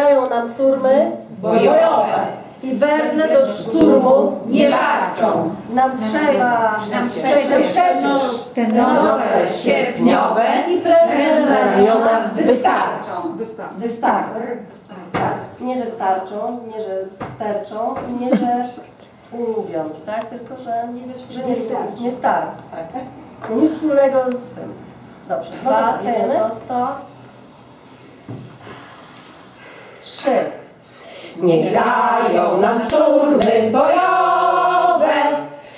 Zagrają nam surmy Bojowe. i werne do szturmu Nie warczą. nam trzeba Nam przecież Te noce sierpniowe i prężne ramiona wystarczą. wystarczą. Nie, że starczą, nie, że sterczą i nie, że umówią, tak? Tylko, że, że nie, starczy. nie starą. Tak. No nic wspólnego z tym. Dobrze, No to prosto. Trzy. Grają nam szturmy bojowe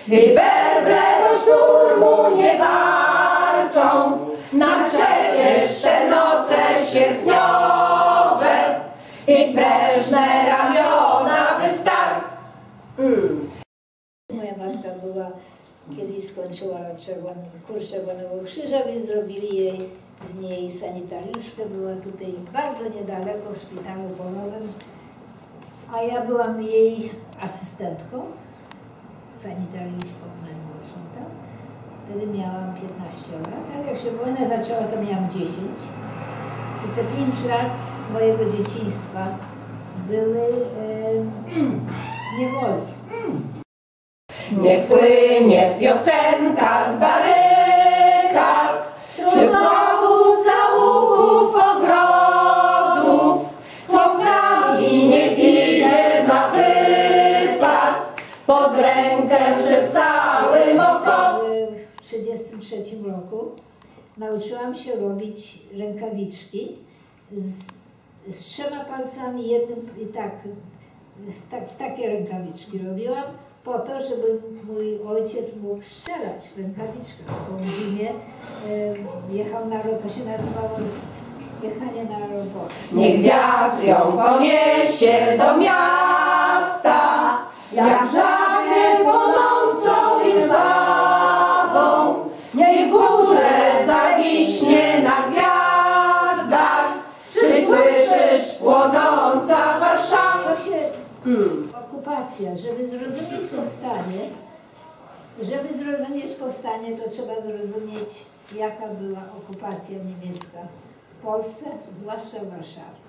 i werble kiedyś skończyła czerwony, kurs Czerwonego Krzyża, więc zrobili jej z niej sanitariuszkę. Była tutaj bardzo niedaleko w szpitalu polowym, a ja byłam jej asystentką, sanitariuszką najmłodszą tam. Wtedy miałam 15 lat, ale jak się wojna zaczęła, to miałam 10. I te 5 lat mojego dzieciństwa były e, niewoli. Niech płynie piosenka z barykad, wśród wrogów całuków ogrodów, z chłopcami niech idzie na wypad, pod rękę przez cały mokot. W 1933 roku nauczyłam się robić rękawiczki z, z trzema palcami, jednym i tak, w takie rękawiczki robiłam po to, żeby mój ojciec mógł strzelać w rękawiczkach, bo w zimie jechał na to się nazywało jechanie na robotę. Niech wiatr ją poniesie do miasta, jak żagiel okupacja, żeby zrozumieć powstanie, żeby zrozumieć powstanie, to trzeba zrozumieć, jaka była okupacja niemiecka w Polsce, zwłaszcza w Warszawie.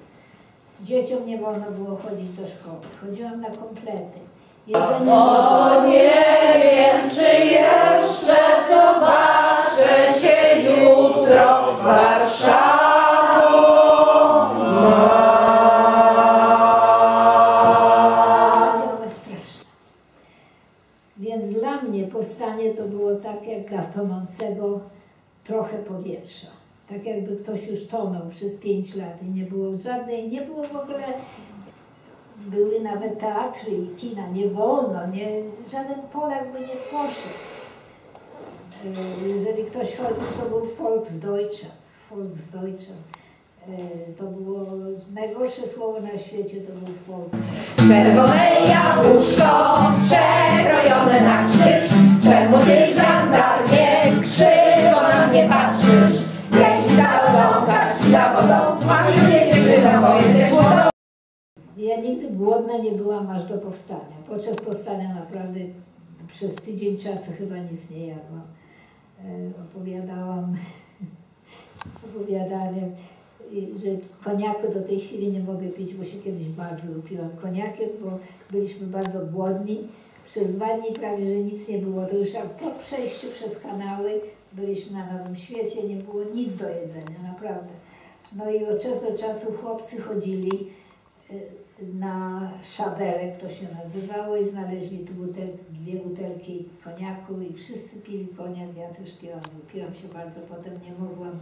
Dzieciom nie wolno było chodzić do szkoły. Chodziłam na komplety. Jedzenie nie O nie wiem, czy jeszcze zobaczę Cię jutro, Warszawo. Powietrza. Tak jakby ktoś już tonął przez pięć lat i nie było żadnej, nie było w ogóle, były nawet teatry i kina, nie wolno, nie, żaden Polak by nie poszedł. E, Jeżeli ktoś chodził, to był Volksdeutsche, Volksdeutsche. E, To było najgorsze słowo na świecie, to był Volksdeutsche. Czerwone jabłuszko głodna nie byłam aż do powstania. Podczas powstania naprawdę przez tydzień czasu chyba nic nie jadłam. E, opowiadałam, opowiadałam, że koniaku do tej chwili nie mogę pić, bo się kiedyś bardzo upiłam koniakiem, bo byliśmy bardzo głodni. Przez dwa dni prawie, że nic nie było. To już po przejściu przez kanały byliśmy na Nowym Świecie, nie było nic do jedzenia, naprawdę. No i od czasu do czasu chłopcy chodzili y, na szabelek, to się nazywało, i znaleźli tu butel, dwie butelki koniaku i wszyscy pili koniak, ja też piłam, piłam się bardzo, potem nie mogłam,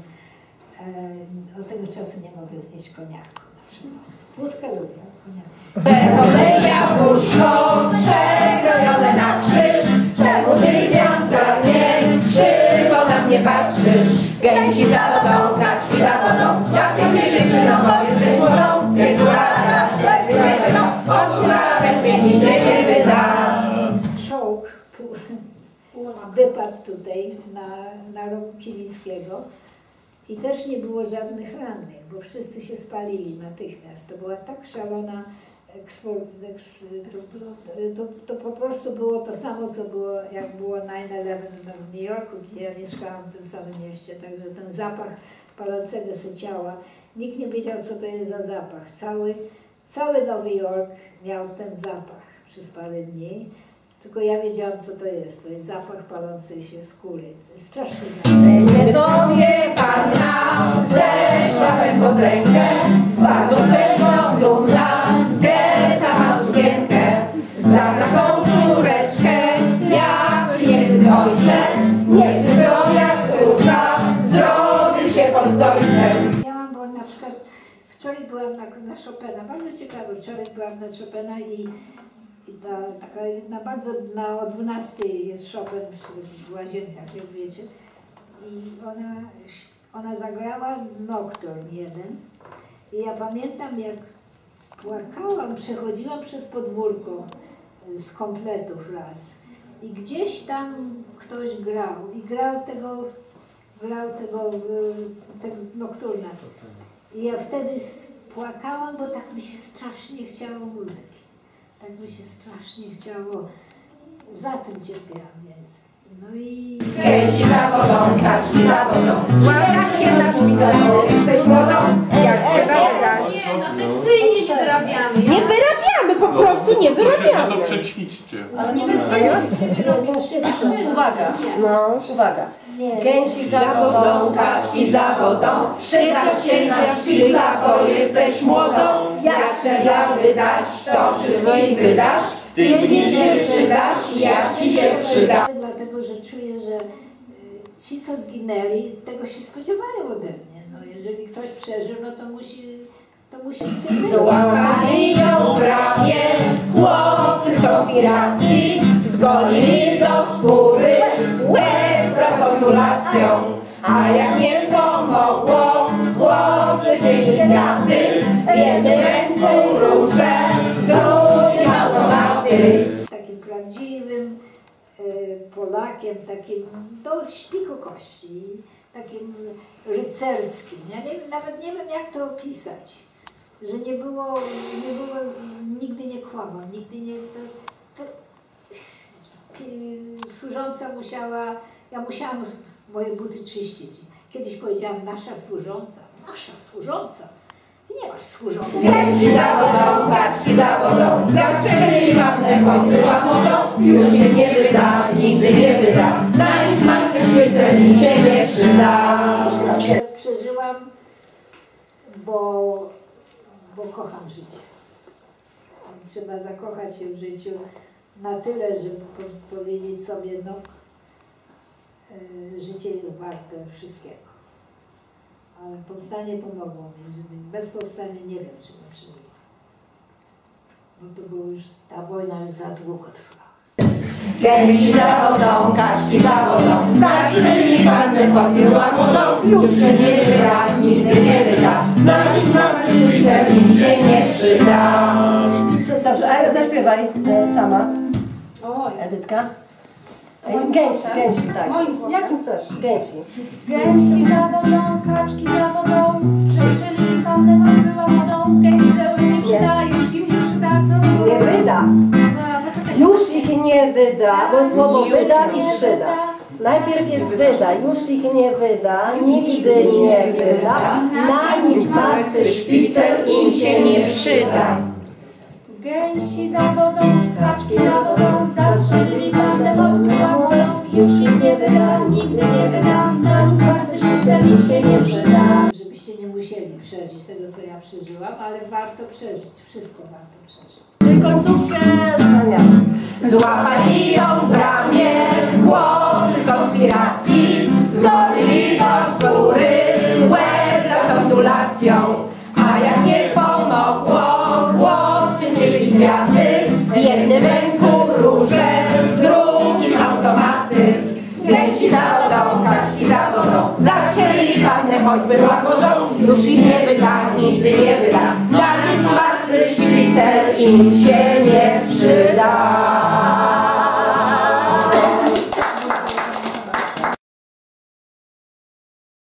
e, od tego czasu nie mogę znieść koniaku na przykład. Wódkę lubię, koniaku. Czerwone jabłuszko przekrojone wypadł tutaj na, na rogu Kilińskiego i też nie było żadnych rannych, bo wszyscy się spalili natychmiast. To była tak szalona to, to po prostu było to samo, co było, jak było 9-11 w New Yorku, gdzie ja mieszkałam w tym samym mieście, także ten zapach palącego się ciała Nikt nie wiedział, co to jest za zapach. Cały, cały Nowy Jork miał ten zapach przez parę dni. Tylko ja wiedziałam, co to jest. To jest zapach palącej się skóry. To jest straszny zapach. Sobie panna ze szlafem pod rękę, bardzo tego dumna, z Gesa ma sukienkę. Za taką córeczkę, jak przyjezdny ojcze, nie chcę jak córka, zrobił się pod ojcem. Ja mam, bo na przykład wczoraj byłam na, na Chopina, bardzo ciekawe, wczoraj byłam na Chopina i, i ta, taka jedna bardzo, na o 12 jest Chopin w, w Łazienkach, jak wiecie. I ona, ona zagrała Nocturne jeden i ja pamiętam jak płakałam, przechodziłam przez podwórko y, z kompletów raz i gdzieś tam ktoś grał i grał tego, grał tego, y, tego nokturna. I ja wtedy płakałam, bo tak mi się strasznie chciało muzyki. Tak mi się strasznie chciało, za tym cierpiałam więcej. No i Kręci za wodą, kaczki za wodą, łapka się na szpitalu, jesteś młodą, jak trzeba wydać. Nie, no tekcyjnie nie wyrabiamy. Nie wyrabiamy, po prostu nie To się no to wyrabiamy. przećwiczcie. Ale nie ja szybko. Uwaga, No. uwaga. Gęsi za wodą, kaczki za wodą, przydasz się na szpicach, bo jesteś młodą. Jak trzeba wydać, to wszystkich wydasz, ty mnie się przydasz, ja ci się przydam. Dlatego, że czuję, że y, ci, co zginęli, tego się spodziewają ode mnie. No, jeżeli ktoś przeżył, no to musi, to. Złamali ją prawie, chłopcy z konspiracji, zgolili do skóry, łeb gratulacją. A jak nie pomogło, chłopcy wzięli kwiaty, w jednym ręku róże, w drugim automaty. Takim prawdziwym y, Polakiem, takim do szpiku kości, takim rycerskim. Ja nie, nawet nie wiem, jak to opisać. Że nie było, nie było, nigdy nie kłamał, nigdy nie... To, to, służąca musiała, ja musiałam moje buty czyścić. Kiedyś powiedziałam nasza służąca, nasza służąca. Nie masz służącej. Kręci za wodą, kaczki za wodą, zastrzelili wannę, choć była modą, już się nie wyda, nigdy nie wyda, na nic martwy mi się nie przyda. Przeżyłam, bo, bo kocham życie. Trzeba zakochać się w życiu na tyle, żeby po, powiedzieć sobie, no, y, życie jest warte wszystkiego. Ale powstanie pomogło mi, żeby bez powstania nie wiem, czy bym przeżyła. Bo to było już, ta wojna już za długo trwała. Gęsi za wodą, kaczki za wodą, zastrzelili wannę, choć była modą, już się nie wyda, nigdy nie wyda, na nic Dobrze, a zaśpiewaj e, sama, Edytka. E, Gęsi, gęsi, tak. Jakim chcesz? Gęsi. Gęsi za wodą, kaczki za wodą, przeszyli choć była modą. Gęsi do nie przyda, już im nie przyda, co? Nie wyda. Już ich nie wyda, bo słowo wyda i przyda. Najpierw jest wyda, już ich nie wyda, nigdy nie wyda, na nic martwy Szpicel im się nie przyda. Gęsi za wodą, kaczki za wodą, zastrzelili pannę, choć była modą. Już im nie wyda, nigdy nie wyda, na nic martwy szpicel im się nie przyda. Żebyście nie musieli przeżyć tego, co ja przeżyłam, ale warto przeżyć, wszystko warto przeżyć. Czyli końcówkę zganiamy. Złapali choćby pan już ich nie wyda, nigdy nie wyda. Dalej zmartwy świcer im się nie przyda.